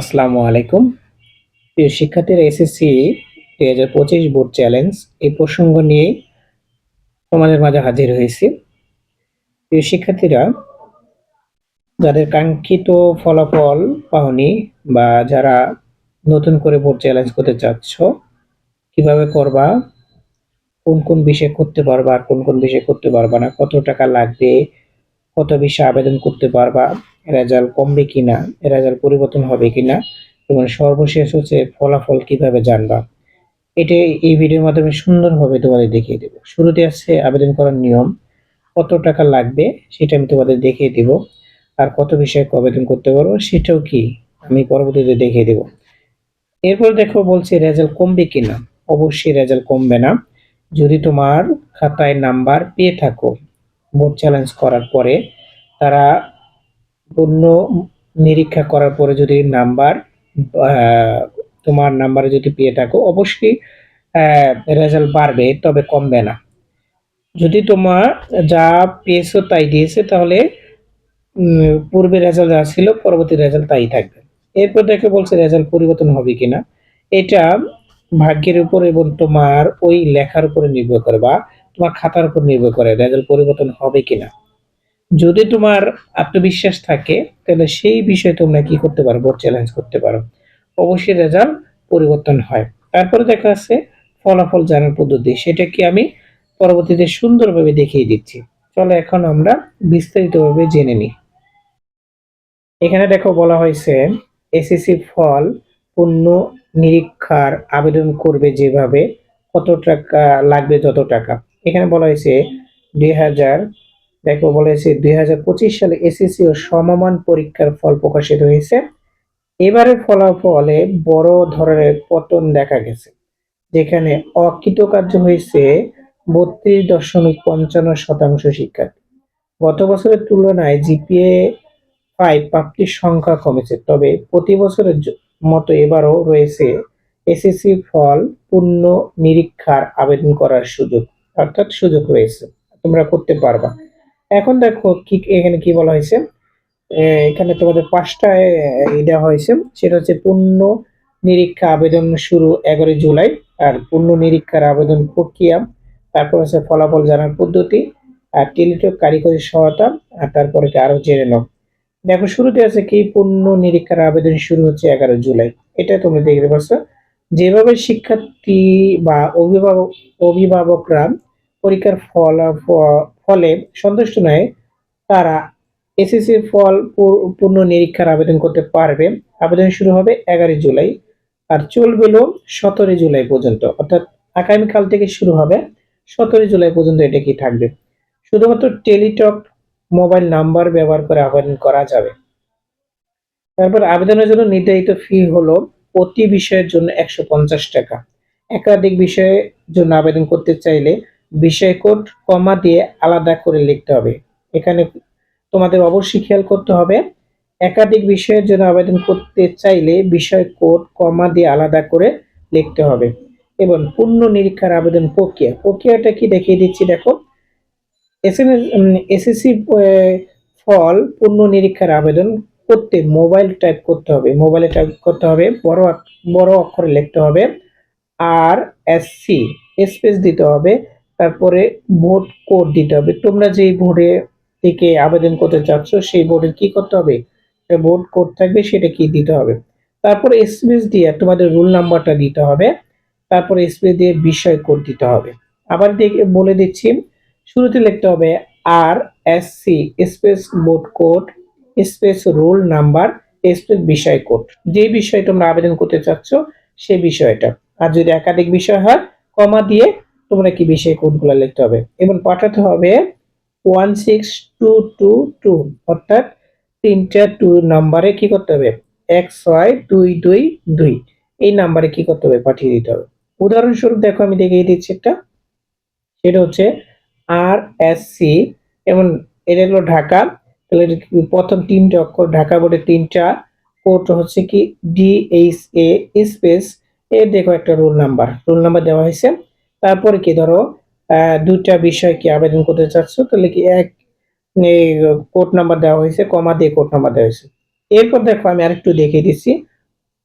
আসসালামু আলাইকুম। প্রিয় শিক্ষার্থীরা, এসএসসি দুই হাজার পঁচিশ বোর্ড চ্যালেঞ্জ এই প্রসঙ্গ নিয়ে তোমাদের মাঝে হাজির হয়েছি। প্রিয় শিক্ষার্থীরা, যাদের কাঙ্ক্ষিত ফলাফল পাওনি বা যারা নতুন করে বোর্ড চ্যালেঞ্জ করতে চাচ্ছ, কীভাবে করবা? কোন কোন বিষয় করতে পারবা আর কোন কোন বিষয় করতে পারবা না? কত টাকা লাগবে? কত বিষয়ে আবেদন করতে পারবা? রেজাল্ট কমবে কিনা রেজাল্ট পরিবর্তন হবে কিনা এবং সর্বশেষ হচ্ছে ফলাফল কীভাবে জানবা। এটা এই ভিডিওর মাধ্যমে সুন্দরভাবে তোমাদের দেখিয়ে দেবো। শুরুতে আছে আবেদন করার নিয়ম। কত টাকা লাগবে সেটা আমি তোমাদের দেখিয়ে দেব। আর কত বিষয়ে আবেদন করতে পারব সেটাও কি আমি পরবর্তীতে দেখিয়ে দেব। এরপর দেখো বলছি রেজাল্ট কমবে কিনা। অবশ্যই রেজাল্ট কমবে না। যদি তোমার খাতায় নাম্বার পেয়ে থাকো বোর্ড চ্যালেঞ্জ করার পরে তারা পূর্ণ নিরীক্ষা করার পরে যদি নাম্বার তোমার নাম্বারে যদি পেয়ে থাকো, অবশ্যই রেজাল্ট বাড়বে, তবে কমবে না। যদি তোমার যা পেয়েছ তাই দিয়েছে, তাহলে পূর্বে রেজাল্ট যা ছিল, পরবর্তী রেজাল্ট তাই থাকবে। এরপর দেখে বলছে রেজাল্ট পরিবর্তন হবে কিনা। এটা ভাগ্যের উপর এবং তোমার ওই লেখার উপরে নির্ভর করে বা তোমার খাতার উপর নির্ভর করে রেজাল্ট পরিবর্তন হবে কিনা। যদি তোমার আত্মবিশ্বাস থাকে, তাহলে সেই বিষয়ে তোমরা কি করতে পারো? চ্যালেঞ্জ করতে পারো। অবশ্যই রেজাল্ট পরিবর্তন হয়। তারপরে দেখা যাচ্ছে ফলাফল জানার পদ্ধতি। সেটা কি আমি পরবর্তীতে সুন্দরভাবে দেখিয়ে দিচ্ছি। চলো এখন আমরা বিস্তারিতভাবে জেনে নিই। এখানে দেখো বলা হয়েছে এসএসসি ফল পূর্ণ নিরীক্ষার আবেদন করবে যেভাবে, কত টাকা লাগবে যত টাকা। এখানে বলা হয়েছে দুই হাজার দেখো বলেছে দুই হাজার পঁচিশ সালে এসএসসি ও সমমান পরীক্ষার ফল প্রকাশিত হয়েছে। এবারের ফলাফলে বড় ধরনের পতন দেখা গেছে, যেখানে অকৃতকার্য হয়েছে বত্রিশ দশমিক পঞ্চান্ন শতাংশ শিক্ষার্থী। গত বছরের তুলনায় জিপিএ ফাইভ প্রাপ্তির সংখ্যা কমেছে, তবে প্রতি বছরের মতো এবারও রয়েছে এসএসসি ফল পূর্ণ নিরীক্ষার আবেদন করার সুযোগ, অর্থাৎ সুযোগ রয়েছে, তোমরা করতে পারবা। এখন দেখো কি, এখানে কি বলা হয়েছে? এখানে তোমাদের পাঁচটা দেওয়া হয়েছে। সেটা হচ্ছে পূর্ণ নিরীক্ষা আবেদন শুরু এগারোই জুলাই, আর পূর্ণ নিরীক্ষার আবেদন প্রক্রিয়া, তারপর হচ্ছে ফলাফল জানার পদ্ধতি, আর টেলিটক কারিগরি সহায়তা, আর তারপরে আরও জেনে নাও। দেখো, শুরুতে আছে কি, পূর্ণ নিরীক্ষার আবেদন শুরু হচ্ছে এগারো জুলাই। এটা তোমরা দেখতে পাচ্ছ। যেভাবে শিক্ষার্থী বা অভিভাবক, অভিভাবকরা পরীক্ষার ফল ফলে সন্তুষ্ট নয়, তারা এসএসসির ফল পূর্ণ নিরীক্ষার আবেদন করতে পারবে। আবেদন শুরু হবে এগারোই জুলাই আর চলবে সতেরোই জুলাই পর্যন্ত। অর্থাৎ আগামীকাল থেকে শুরু হবে সতেরোই জুলাই পর্যন্ত এটা কি থাকবে? শুধুমাত্র টেলিটক মোবাইল নাম্বার ব্যবহার করে আবেদন করা যাবে। তারপর আবেদনের জন্য নির্ধারিত ফি হলো প্রতি বিষয়ের জন্য একশো পঞ্চাশ টাকা। একাধিক বিষয়ের জন্য আবেদন করতে চাইলে বিষয় কোড, কমা দিয়ে আলাদা করে লিখতে হবে। এখানে তোমাদের অবশ্যই খেয়াল করতে হবে, একাধিক বিষয়ের জন্য আবেদন করতে চাইলে বিষয় কোড, কমা দিয়ে আলাদা করে লিখতে হবে এবং পূর্ণ নিরীক্ষার আবেদন প্রক্রিয়া। প্রক্রিয়াটা কি দেখিয়ে দিচ্ছি, দেখো। এসএসসি ফল, পূর্ণ নিরীক্ষার আবেদন করতে মোবাইল টাইপ করতে হবে। মোবাইলে টাইপ করতে হবে, বড় বড় অক্ষরে লিখতে হবে, আর, এস, সি, স্পেস দিতে হবে তারপরে ভোট কোড দিতে হবে। তোমরা যেই বোর্ডে থেকে আবেদন করতে চাচ্ছ, সেই বোর্ডের কি করতে হবে? ভোট কোড থাকবে, সেটা কি দিতে হবে? তারপরে স্পেস দিয়ে তোমাদের রুল নাম্বারটা দিতে হবে। তারপরে স্পেস দিয়ে বিষয় কোড দিতে হবে। আবার দেখে, বলে দিচ্ছি, শুরুতে লিখতে হবে আর S C space board code space roll number space বিষয় কোড যে বিষয় তোমরা আবেদন করতে চাচ্ছ, সেই বিষয়টা। আর যদি একাধিক বিষয় হয় কমা দিয়ে তোমরা কি বিষয় কোডগুলো লিখতে হবে? এবং পাঠাতে হবে one six two two two, অর্থাৎ তিনটা টু নাম্বারে কি করতে হবে? এক ছয় দুই দুই দুই, এই নাম্বারে কি করতে হবে? পাঠিয়ে দিতে হবে। উদাহরণস্বরূপ দেখো, আমি দেখিয়ে দিচ্ছি একটা। সেটা হচ্ছে আর এস সি, এবং এটা হলো ঢাকা। তাহলে প্রথম তিনটা অক্ষর, ঢাকা বোর্ডের তিনটা। কোড হচ্ছে কি D H A space A দেখো একটা রোল নাম্বার। রোল নাম্বার দেওয়া হয়েছে। তারপরে কি ধরো দুইটা বিষয় কি আবেদন করতে চাচ্ছ? তাহলে কি এক কোড নাম্বার দেওয়া হয়েছে, কমা দিয়ে কোড নাম্বার দেওয়া হয়েছে। এরপর দেখো, আমি আরেকটু দেখিয়ে দিচ্ছি।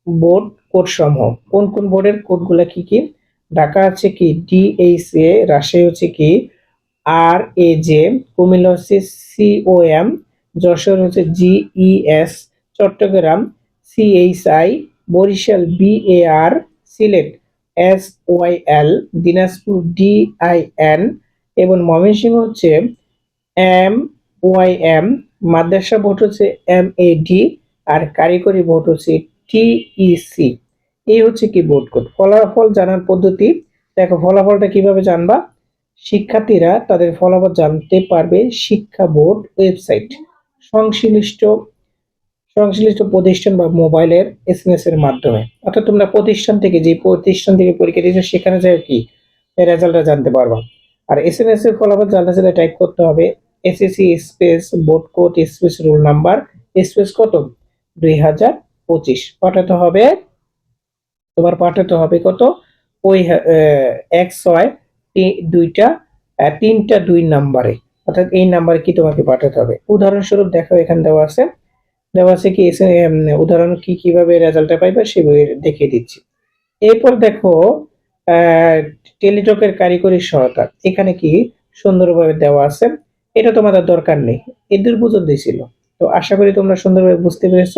বোর্ড, কোড সমূহ। কোন কোন বোর্ডের কোডগুলো কি কি? ঢাকা আছে কি? ডিএইচএ, রাজশাহী হচ্ছে কি? আর এ জে কুমিল্লা হচ্ছে সিওএম, যশোর হচ্ছে JES, Chittagong, CHI, Barisal BAR, Sylhet. S Y L Dinajpur DIN এবং ময়মনসিংহ হচ্ছে এম ওয়াই এম মাদ্রাসা বোর্ড হচ্ছে এম এ ডি আর কারিগরি বোর্ড হচ্ছে টিইসি এই হচ্ছে কি বোর্ড কোড ফলাফল জানার পদ্ধতি। দেখো, ফলাফলটা কীভাবে জানবা? শিক্ষার্থীরা তাদের ফলাফল জানতে পারবে শিক্ষা বোর্ড ওয়েবসাইট। সংশ্লিষ্ট সংশ্লিষ্ট প্রতিষ্ঠান বা মোবাইলের এসএমএস এর মাধ্যমে। অর্থাৎ তোমরা প্রতিষ্ঠান থেকে যে প্রতিষ্ঠান থেকে পরীক্ষা দিয়েছ, সেখানে যাই কি? রেজাল্টটা জানতে পারবা। আর এসএমএস এর ফলাফল জানতে চাইলে টাইপ করতে হবে SSC space board code space roll number space কত? দুই হাজার পঁচিশ। পাঠাতে হবে, তোমার পাঠাতে হবে কত? ওই এক ছয় দুইটা তিনটা দুই নাম্বারে অর্থাৎ এই নাম্বারে কি তোমাকে পাঠাতে হবে? উদাহরণস্বরূপ দেখো এখানে দেওয়া আছে। দেওয়া আছে কি উদাহরণ কি, কীভাবে রেজাল্টটা পাইবে সেভাবে দেখিয়ে দিচ্ছি। এরপর দেখো টেলিটকের কারিগরি সহায়তা। এখানে কি সুন্দরভাবে দেওয়া আছে, এটা তোমাদের দরকার নেই এদের বুঝন দিয়েছিল তো আশা করি তোমরা সুন্দরভাবে বুঝতে পেরেছ।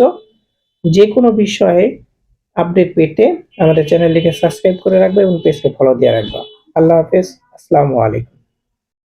যে কোনো বিষয়ে আপডেট পেতে আমাদের চ্যানেলটিকে সাবস্ক্রাইব করে রাখবে এবং পেজকে ফলো দিয়ে রাখবে। আল্লাহ হাফেজ, আসসালামু আলাইকুম।